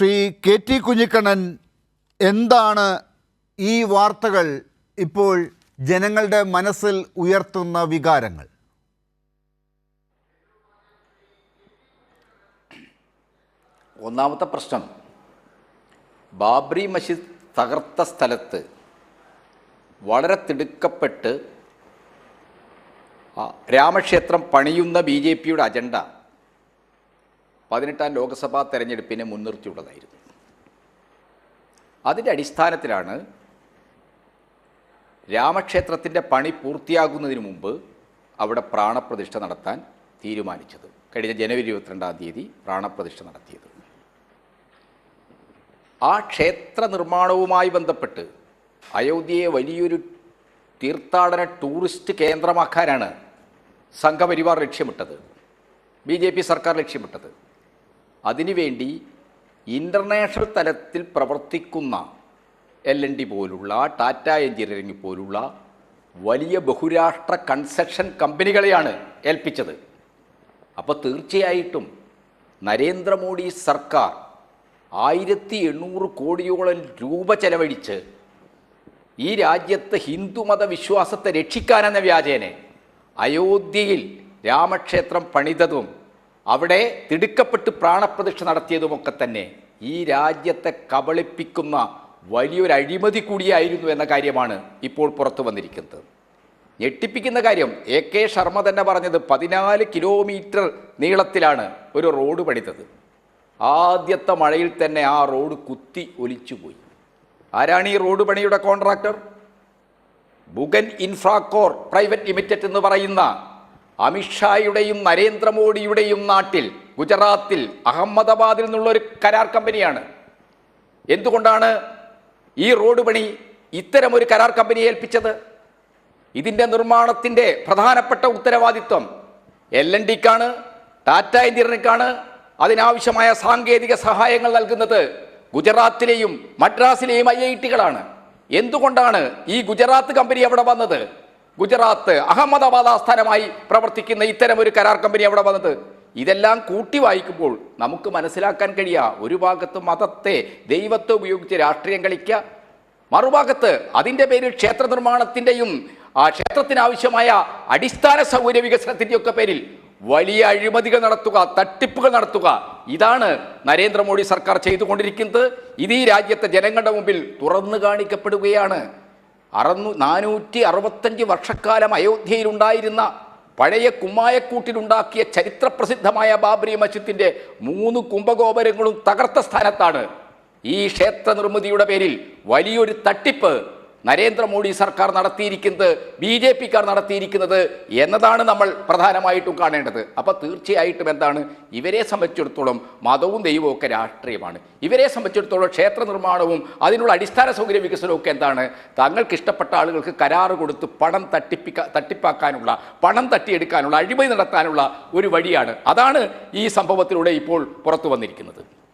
Shri K T Kunhikannan എന്താണ് ഈ വാർത്തകൾ ഇപ്പോൾ ജനങ്ങളുടെ മനസ്സിൽ ഉയർത്തുന്ന വികാരങ്ങൾ? ഒന്നാമത്തെ പ്രശ്നം. ബാബ്രി മസ്ജിദ് തകർത്ത സ്ഥലത്ത് വളരെ തിടുക്കപ്പെട്ട് രാമക്ഷേത്രം പണിയുന്ന ബി ജെ പിയുടെ അജണ്ട. പതിനെട്ടാം ലോക്സഭാ തെരഞ്ഞെടുപ്പിനെ മുൻനിർത്തിയുള്ളതായിരുന്നു. അതിന്റെ അടിസ്ഥാനത്തിലാണ് രാമക്ഷേത്രത്തിന്റെ പണി പൂർത്തിയാകുന്നതിന് മുമ്പ് അവിടെ പ്രാണപ്രതിഷ്ഠ നടത്താൻ തീരുമാനിച്ചത്. കഴിഞ്ഞ ജനുവരി ഇരുപത്തിരണ്ടാം തീയതി പ്രാണപ്രതിഷ്ഠ നടത്തിയത്. ആ ക്ഷേത്ര നിർമ്മാണവുമായി ബന്ധപ്പെട്ട് അയോധ്യയെ വലിയൊരു തീർത്ഥാടന ടൂറിസ്റ്റ് കേന്ദ്രമാക്കാനാണ് സംഘപരിവാർ ലക്ഷ്യമിട്ടത്. ബി സർക്കാർ ലക്ഷ്യമിട്ടത്. അതിനുവേണ്ടി ഇന്റർനാഷണൽ തലത്തിൽ പ്രവർത്തിക്കുന്ന എൽ എൻ ഡി പോലുള്ള ടാറ്റ എഞ്ചിനീയറിംഗ് പോലുള്ള വലിയ ബഹുരാഷ്ട്ര കൺസ്ട്രക്ഷൻ കമ്പനികളെയാണ് ഏൽപ്പിച്ചത്. അപ്പോൾ തീർച്ചയായിട്ടും നരേന്ദ്രമോദി സർക്കാർ ആയിരത്തി എണ്ണൂറ് കോടിയോളം രൂപ ചെലവഴിച്ച് ഈ രാജ്യത്ത് ഹിന്ദുമത വിശ്വാസത്തെ രക്ഷിക്കാനെന്ന വ്യാജേനെ അയോധ്യയിൽ രാമക്ഷേത്രം പണിതതും അവിടെ തിടുക്കപ്പെട്ട് പ്രാണപ്രതിഷ്ഠ നടത്തിയതുമൊക്കെ തന്നെ ഈ രാജ്യത്തെ കബളിപ്പിക്കുന്ന വലിയൊരു അഴിമതി കൂടിയായിരുന്നു എന്ന കാര്യമാണ് ഇപ്പോൾ പുറത്തു വന്നിരിക്കുന്നത്. ഞെട്ടിപ്പിക്കുന്ന കാര്യം എ കെ ശർമ്മ തന്നെ പറഞ്ഞത് പതിനാല് കിലോമീറ്റർ നീളത്തിലാണ് ഒരു റോഡ് പണിതത്. ആദ്യത്തെ മഴയിൽ തന്നെ ആ റോഡ് കുത്തി ഒലിച്ചുപോയി. ആരാണ് ഈ റോഡ് പണിയുടെ contractor? Bugan infracore private limited എന്ന് പറയുന്ന അമിത്ഷായുടെയും നരേന്ദ്രമോദിയുടെയും നാട്ടിൽ ഗുജറാത്തിൽ അഹമ്മദാബാദിൽ നിന്നുള്ള ഒരു കരാർ കമ്പനിയാണ്. എന്തുകൊണ്ടാണ് ഈ റോഡ് പണി ഇത്തരം ഒരു കരാർ കമ്പനിയെ ഏൽപ്പിച്ചത്? ഇതിന്റെ നിർമ്മാണത്തിന്റെ പ്രധാനപ്പെട്ട ഉത്തരവാദിത്വം എൽ എൻ ഡിക്കാണ് ടാറ്റ ഇന്ത്യക്കാണ് അതിനാവശ്യമായ സാങ്കേതിക സഹായങ്ങൾ നൽകുന്നത് ഗുജറാത്തിലെയും മദ്രാസിലെയും ഐ ഐ ടികളാണ്. എന്തുകൊണ്ടാണ് ഈ ഗുജറാത്ത് കമ്പനി അവിടെ വന്നത്? ഗുജറാത്ത് അഹമ്മദാബാദ് ആസ്ഥാനമായി പ്രവർത്തിക്കുന്ന ഇത്തരം ഒരു കരാർ കമ്പനി അവിടെ വന്നത്? ഇതെല്ലാം കൂട്ടി വായിക്കുമ്പോൾ നമുക്ക് മനസ്സിലാക്കാൻ കഴിയുക ഒരു ഭാഗത്ത് മതത്തെ ദൈവത്തെ ഉപയോഗിച്ച് രാഷ്ട്രീയം കളിക്കുക മറുഭാഗത്ത് അതിന്റെ പേരിൽ ക്ഷേത്ര നിർമ്മാണത്തിന്റെയും ആ ക്ഷേത്രത്തിനാവശ്യമായ അടിസ്ഥാന സൗകര്യ വികസനത്തിന്റെയൊക്കെ പേരിൽ വലിയ അഴിമതികൾ നടത്തുക തട്ടിപ്പുകൾ നടത്തുക. ഇതാണ് നരേന്ദ്രമോദി സർക്കാർ ചെയ്തുകൊണ്ടിരിക്കുന്നത്. ഇത് ഈ രാജ്യത്തെ ജനങ്ങളുടെ മുമ്പിൽ തുറന്നു കാണിക്കപ്പെടുകയാണ്. അറുന്നൂ നാനൂറ്റി അറുപത്തഞ്ച് വർഷക്കാലം അയോധ്യയിലുണ്ടായിരുന്ന പഴയ കുമ്മായക്കൂട്ടിലുണ്ടാക്കിയ ചരിത്രപ്രസിദ്ധമായ ബാബരി മസ്ജിദിന്റെ മൂന്ന് കുംഭഗോപുരങ്ങളും തകർത്ത സ്ഥാനത്താണ് ഈ ക്ഷേത്ര നിർമ്മിതിയുടെ പേരിൽ വലിയൊരു തട്ടിപ്പ് നരേന്ദ്രമോദി സർക്കാർ നടത്തിയിരിക്കുന്നത് ബി ജെ പിക്കാർ നടത്തിയിരിക്കുന്നത് എന്നതാണ് നമ്മൾ പ്രധാനമായിട്ടും കാണേണ്ടത്. അപ്പോൾ തീർച്ചയായിട്ടും എന്താണ്? ഇവരെ സംബന്ധിച്ചിടത്തോളം മതവും ദൈവവും ഒക്കെ രാഷ്ട്രീയമാണ്. ഇവരെ സംബന്ധിച്ചിടത്തോളം ക്ഷേത്ര നിർമ്മാണവും അതിനുള്ള അടിസ്ഥാന സൗകര്യ വികസനവും ഒക്കെ എന്താണ്? തങ്ങൾക്ക് ഇഷ്ടപ്പെട്ട ആളുകൾക്ക് കരാറ് കൊടുത്ത് പണം തട്ടിപ്പിക്ക തട്ടിപ്പാക്കാനുള്ള പണം തട്ടിയെടുക്കാനുള്ള അഴിമതി നടത്താനുള്ള ഒരു വഴിയാണ്. അതാണ് ഈ സംഭവത്തിലൂടെ ഇപ്പോൾ പുറത്തു വന്നിരിക്കുന്നത്.